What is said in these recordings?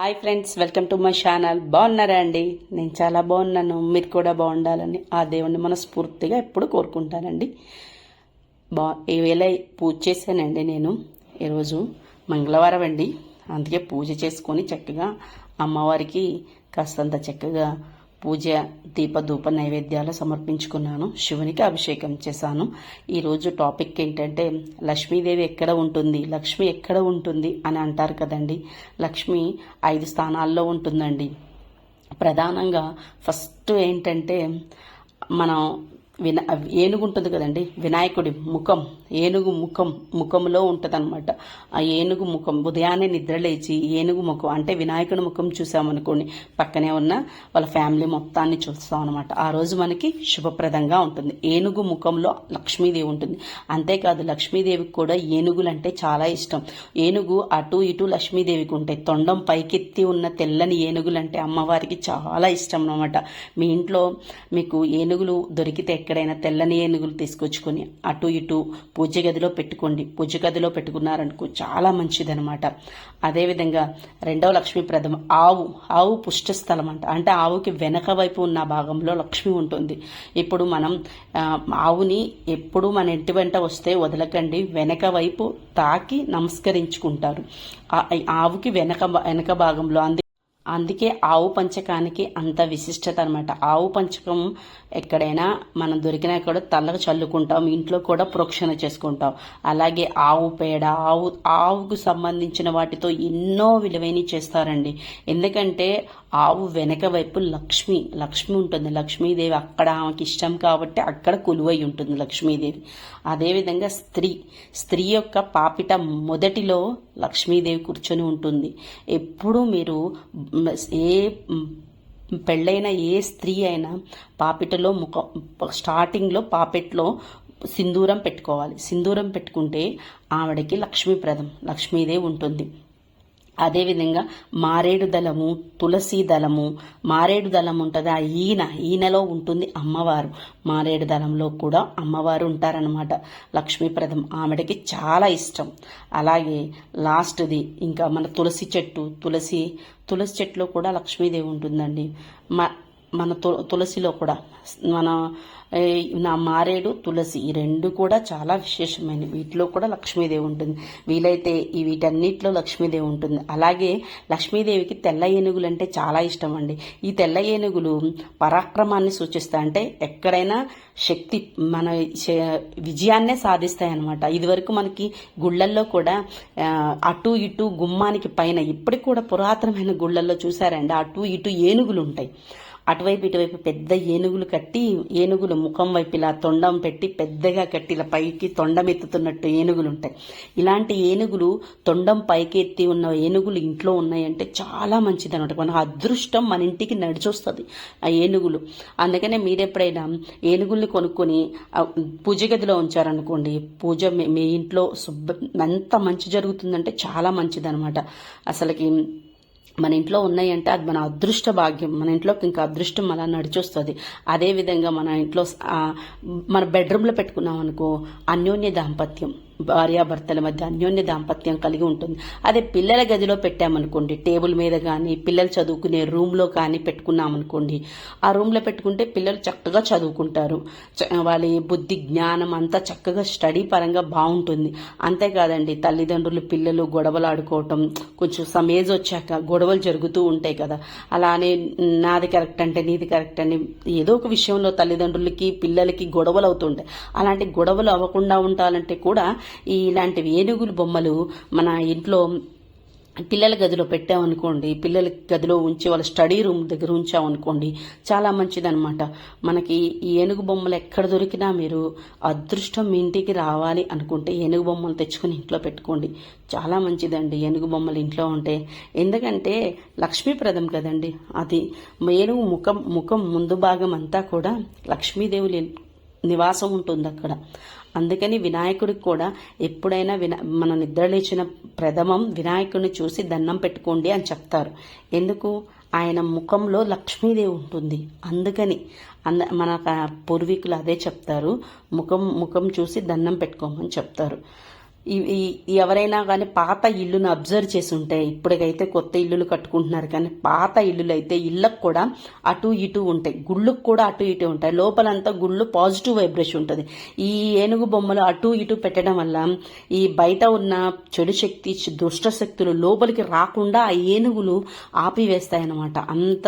Hi friends welcome to my channel. బాగున్నారా అండి? నేను చాలా బాగున్నాను. మీరు కూడా బాగుండాలని ఆ దేవుణ్ణి మనస్ఫూర్తిగా ఎప్పుడు కోరుకుంటానండి. బా ఈవేళ పూజ చేశానండి నేను. ఈరోజు మంగళవారం అండి. అందుకే పూజ చేసుకొని చక్కగా అమ్మవారికి కాస్తంత చక్కగా పూజ దీప ధూప నైవేద్యాలు సమర్పించుకున్నాను. శివునికి అభిషేకం చేశాను. ఈరోజు టాపిక్ ఏంటంటే లక్ష్మీదేవి ఎక్కడ ఉంటుంది లక్ష్మి ఎక్కడ ఉంటుంది అని అంటారు కదండి. లక్ష్మి ఐదు స్థానాల్లో ఉంటుందండి. ప్రధానంగా ఫస్ట్ ఏంటంటే మనం విన ఏనుగు ఉంటుంది కదండి వినాయకుడి ముఖం. ఏనుగు ముఖం ముఖంలో ఉంటుందన్నమాట. ఆ ఏనుగు ముఖం ఉదయాన్నే నిద్రలేచి ఏనుగు ముఖం అంటే వినాయకుడి ముఖం చూసామనుకోండి పక్కనే ఉన్న వాళ్ళ ఫ్యామిలీ మొత్తాన్ని చూస్తాం అనమాట ఆ రోజు మనకి శుభప్రదంగా ఉంటుంది. ఏనుగు ముఖంలో లక్ష్మీదేవి ఉంటుంది. అంతేకాదు లక్ష్మీదేవికి కూడా ఏనుగులు అంటే చాలా ఇష్టం. ఏనుగు అటు ఇటు లక్ష్మీదేవికి ఉంటాయి తొండం పైకెత్తి ఉన్న తెల్లని ఏనుగులు అంటే అమ్మవారికి చాలా ఇష్టం అనమాట మీ ఇంట్లో మీకు ఏనుగులు దొరికితే ఎక్కడైనా తెల్లని ఏనుగులు తీసుకొచ్చుకొని అటు ఇటు పూజ గదిలో పెట్టుకోండి. పూజ గదిలో పెట్టుకున్నారనుకో చాలా మంచిదనమాట అదేవిధంగా రెండవ లక్ష్మీప్రదం ఆవు ఆవు పుష్టస్థలం అంట అంటే ఆవుకి వెనక వైపు ఉన్న భాగంలో లక్ష్మి ఉంటుంది. ఇప్పుడు మనం ఆవుని ఎప్పుడు మన ఇంటి వెంట వస్తే వదలకండి. వెనక వైపు తాకి నమస్కరించుకుంటారు. ఆవుకి వెనక వెనక భాగంలో అందు అందుకే ఆవు పంచకానికి అంత విశిష్టత అనమాట ఆవు పంచకం ఎక్కడైనా మనం దొరికినా కూడా తలకు చల్లుకుంటాం ఇంట్లో కూడా ప్రోక్షణ చేసుకుంటాం. అలాగే ఆవు పేడ ఆవు ఆవుకు సంబంధించిన వాటితో ఎన్నో విలువైనవి చేస్తారండి. ఎందుకంటే ఆవు వెనక వైపు లక్ష్మి లక్ష్మి ఉంటుంది. లక్ష్మీదేవి అక్కడ ఆమెకి ఇష్టం కాబట్టి అక్కడ కొలువై ఉంటుంది లక్ష్మీదేవి. అదేవిధంగా స్త్రీ స్త్రీ యొక్క పాపిట మొదటిలో లక్ష్మీదేవి కూర్చొని ఉంటుంది. ఎప్పుడూ మీరు ఏ పెళ్ళైన ఏ స్త్రీ అయినా పాపిటలో ముఖం స్టార్టింగ్లో పాపెట్లో సింధూరం పెట్టుకోవాలి. సింధూరం పెట్టుకుంటే ఆవిడకి లక్ష్మీప్రదం లక్ష్మీదేవి ఉంటుంది. అదేవిధంగా మారేడు దళము తులసి దళము మారేడు దళం ఉంటుంది. ఆ ఈన ఈనలో ఉంటుంది అమ్మవారు. మారేడు దళంలో కూడా అమ్మవారు ఉంటారనమాట లక్ష్మీప్రదం ఆమెడకి చాలా ఇష్టం. అలాగే లాస్ట్ది ఇంకా మన తులసి చెట్టు తులసి తులసి చెట్టులో కూడా లక్ష్మీదేవి ఉంటుందండి. మా మన తు తులసిలో కూడా. మన నా మారేడు తులసి ఈ రెండు కూడా చాలా విశేషమైనవి. వీటిలో కూడా లక్ష్మీదేవి ఉంటుంది. వీలైతే ఈ వీటన్నిటిలో లక్ష్మీదేవి ఉంటుంది. అలాగే లక్ష్మీదేవికి తెల్ల ఏనుగులు అంటే చాలా ఇష్టం అండి. ఈ తెల్ల ఏనుగులు పరాక్రమాన్ని సూచిస్తాయి. అంటే ఎక్కడైనా శక్తి మన శ- విజయాన్నే సాధిస్తాయి అనమాట ఇదివరకు మనకి గుళ్ళల్లో కూడా అటు ఇటు గుమ్మానికి పైన ఇప్పటికి కూడా పురాతనమైన గుళ్ళల్లో చూసారండి అటు ఇటు ఏనుగులు ఉంటాయి. అటువైపు ఇటువైపు పెద్ద ఏనుగులు కట్టి ఏనుగులు ముఖం వైపు ఇలా తొండం పెట్టి పెద్దగా కట్టి ఇలా పైకి తొండం ఎత్తుతున్నట్టు ఏనుగులు ఉంటాయి ఇలాంటి ఏనుగులు తొండం పైకి ఎత్తి ఉన్న ఏనుగులు ఇంట్లో ఉన్నాయంటే చాలా మంచిది అనమాట మన అదృష్టం మన ఇంటికి నడిచొస్తుంది ఆ ఏనుగులు. అందుకనే మీరెప్పుడైనా ఏనుగుల్ని కొనుక్కొని పూజ గదిలో ఉంచారనుకోండి పూజ మీ- మీ ఇంట్లో శుభ్ర ఎంత మంచి జరుగుతుందంటే చాలా మంచిది అనమాట అసలుకి మన ఇంట్లో ఉన్నాయంటే అది మన అదృష్ట భాగ్యం. మన ఇంట్లోకి ఇంకా అదృష్టం అలా నడిచొస్తుంది. అదేవిధంగా మన ఇంట్లో మన బెడ్రూమ్లో పెట్టుకున్నాం అనుకో అన్యోన్య దాంపత్యం. భార్యాభర్తల మధ్య అన్యోన్య దాంపత్యం కలిగి ఉంటుంది. అదే పిల్లల గదిలో పెట్టామనుకోండి టేబుల్ మీద కానీ పిల్లలు చదువుకునే రూమ్లో కానీ పెట్టుకున్నామనుకోండి ఆ రూమ్లో పెట్టుకుంటే పిల్లలు చక్కగా చదువుకుంటారు. చ- వాళ్ళ బుద్ధి జ్ఞానం అంతా చక్కగా స్టడీ పరంగా బాగుంటుంది. అంతేకాదండి తల్లిదండ్రులు పిల్లలు గొడవలు ఆడుకోవటం కొంచెం సమ్ ఏజ్ వచ్చాక గొడవలు జరుగుతూ ఉంటాయి కదా. అలానే నాది కరెక్ట్ అంటే నీది కరెక్ట్ అని ఏదో ఒక విషయంలో తల్లిదండ్రులకి పిల్లలకి గొడవలు అవుతుంటాయి అలాంటి గొడవలు అవ్వకుండా ఉండాలంటే కూడా ఇలాంటివి ఇలాంటి ఏనుగులు బొమ్మలు మన ఇంట్లో పిల్లల గదిలో పెట్టామనుకోండి పిల్లల గదిలో ఉంచి వాళ్ళ స్టడీ రూమ్ దగ్గర ఉంచామనుకోండి చాలా మంచిదనమాట మనకి ఈ ఏనుగు బొమ్మలు ఎక్కడ దొరికినా మీరు అదృష్టం మీ ఇంటికి రావాలి అనుకుంటే ఏనుగు బొమ్మలు తెచ్చుకుని ఇంట్లో పెట్టుకోండి. చాలా మంచిదండి ఏనుగు బొమ్మలు ఇంట్లో ఉంటే. ఎందుకంటే లక్ష్మీప్రదం కదండి అది ఏనుగు ముఖం ముఖం ముందు భాగం అంతా కూడా లక్ష్మీదేవులు నివాసం ఉంటుంది అక్కడ. అందుకని వినాయకుడికి కూడా ఎప్పుడైనా వినా మన నిద్రలేచిన ప్రథమం వినాయకుడిని చూసి దండం పెట్టుకోండి అని చెప్తారు. ఎందుకు? ఆయన ముఖంలో లక్ష్మీదేవి ఉంటుంది. అందుకని అంద మన పూర్వీకులు అదే చెప్తారు. ముఖం ముఖం చూసి దండం పెట్టుకోమని చెప్తారు. ఎవరైనా కానీ పాత ఇల్లును అబ్జర్వ్ చేసి ఉంటే ఇప్పటికైతే కొత్త ఇల్లులు కట్టుకుంటున్నారు. కానీ పాత ఇల్లులు అయితే ఇళ్ళకు కూడా అటు ఇటు ఉంటాయి. గుళ్ళకు కూడా అటు ఇటు ఉంటాయి. లోపలంతా గుళ్ళు పాజిటివ్ వైబ్రేషన్ ఉంటుంది. ఈ ఏనుగు బొమ్మలు అటు ఇటు పెట్టడం వల్ల ఈ బయట ఉన్న చెడు శక్తి దుష్ట శక్తులు లోపలికి రాకుండా ఆ ఏనుగులు ఆపివేస్తాయన్నమాట. అంత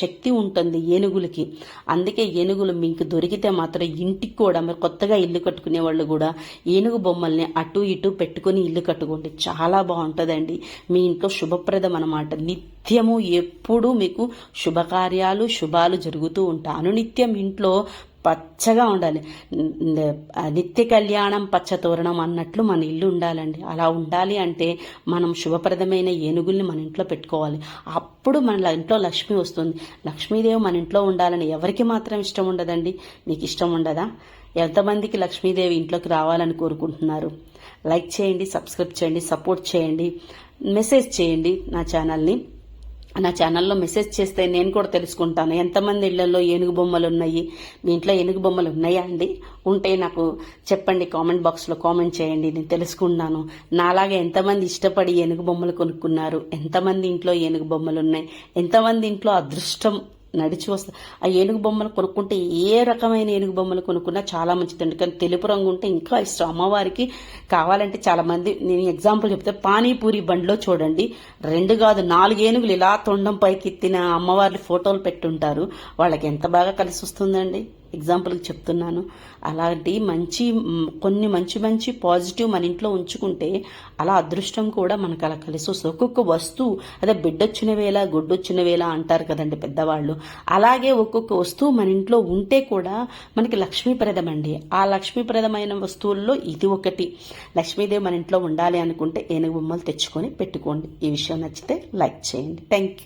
శక్తి ఉంటుంది ఏనుగులకి. అందుకే ఏనుగులు మీకు దొరికితే మాత్రం ఇంటికి కూడా మరి కొత్తగా ఇల్లు కట్టుకునే వాళ్ళు కూడా ఏనుగు బొమ్మల్ని అటు ఇటు పెట్టుకుని ఇల్లు కట్టుకోండి చాలా బాగుంటుందండి. మీ ఇంట్లో శుభప్రదం అనమాట నిత్యము ఎప్పుడూ మీకు శుభకార్యాలు శుభాలు జరుగుతూ ఉంటాయి అనునిత్యం ఇంట్లో పచ్చగా ఉండాలి. నిత్య కళ్యాణం పచ్చ తోరణం అన్నట్లు మన ఇల్లు ఉండాలండి. అలా ఉండాలి అంటే మనం శుభప్రదమైన ఏనుగుల్ని మన ఇంట్లో పెట్టుకోవాలి. అప్పుడు మన ఇంట్లో లక్ష్మి వస్తుంది. లక్ష్మీదేవి మన ఇంట్లో ఉండాలని ఎవరికి మాత్రం ఇష్టం ఉండదండి? మీకు ఇష్టం ఉండదా? ఎంతమందికి లక్ష్మీదేవి ఇంట్లోకి రావాలని కోరుకుంటున్నారు? లైక్ చేయండి సబ్స్క్రైబ్ చేయండి సపోర్ట్ చేయండి మెసేజ్ చేయండి నా ఛానల్ని. నా ఛానల్లో మెసేజ్ చేస్తే నేను కూడా తెలుసుకుంటాను. ఎంతమంది ఇళ్ళలో ఏనుగు బొమ్మలు ఉన్నాయి? మీ ఇంట్లో ఏనుగు బొమ్మలు ఉన్నాయా అండి? ఉంటే నాకు చెప్పండి కామెంట్ బాక్స్లో కామెంట్ చేయండి. నేను తెలుసుకున్నాను నాలాగా ఎంతమంది ఇష్టపడి ఏనుగు బొమ్మలు కొనుక్కున్నారు? ఎంతమంది ఇంట్లో ఏనుగు బొమ్మలు ఉన్నాయి? ఎంతమంది ఇంట్లో అదృష్టం నడిచి వస్తా. ఆ ఏనుగు బొమ్మలు కొనుక్కుంటే ఏ రకమైన ఏనుగు బొమ్మలు కొనుక్కున్నా చాలా మంచిదండి. కానీ తెలుపు రంగు ఉంటే ఇంకా ఇష్టం. అమ్మవారికి కావాలంటే చాలా మంది నేను ఎగ్జాంపుల్ చెప్తే. పానీపూరి బండిలో చూడండి. రెండు కాదు నాలుగు ఏనుగులు ఇలా తొండం పైకి ఎత్తిన అమ్మవారి ఫోటోలు పెట్టుంటారు. వాళ్ళకి ఎంత బాగా కలిసి వస్తుందండి? ఎగ్జాంపుల్కి చెప్తున్నాను. అలాంటి మంచి కొన్ని మంచి మంచి పాజిటివ్ మన ఇంట్లో ఉంచుకుంటే అలా అదృష్టం కూడా మనకు అలా కలిసి వస్తుంది. ఒక్కొక్క వస్తువు అదే బిడ్డొచ్చిన వేళ గొడ్డొచ్చిన వేళ అంటారు కదండి పెద్దవాళ్ళు. అలాగే ఒక్కొక్క వస్తువు మన ఇంట్లో ఉంటే కూడా మనకి లక్ష్మీప్రదం అండి. ఆ లక్ష్మీప్రదమైన వస్తువుల్లో ఇది ఒకటి. లక్ష్మీదేవి మన ఇంట్లో ఉండాలి అనుకుంటే ఏనుగు బొమ్మలు తెచ్చుకొని పెట్టుకోండి. ఈ విషయం నచ్చితే లైక్ చేయండి. Thank you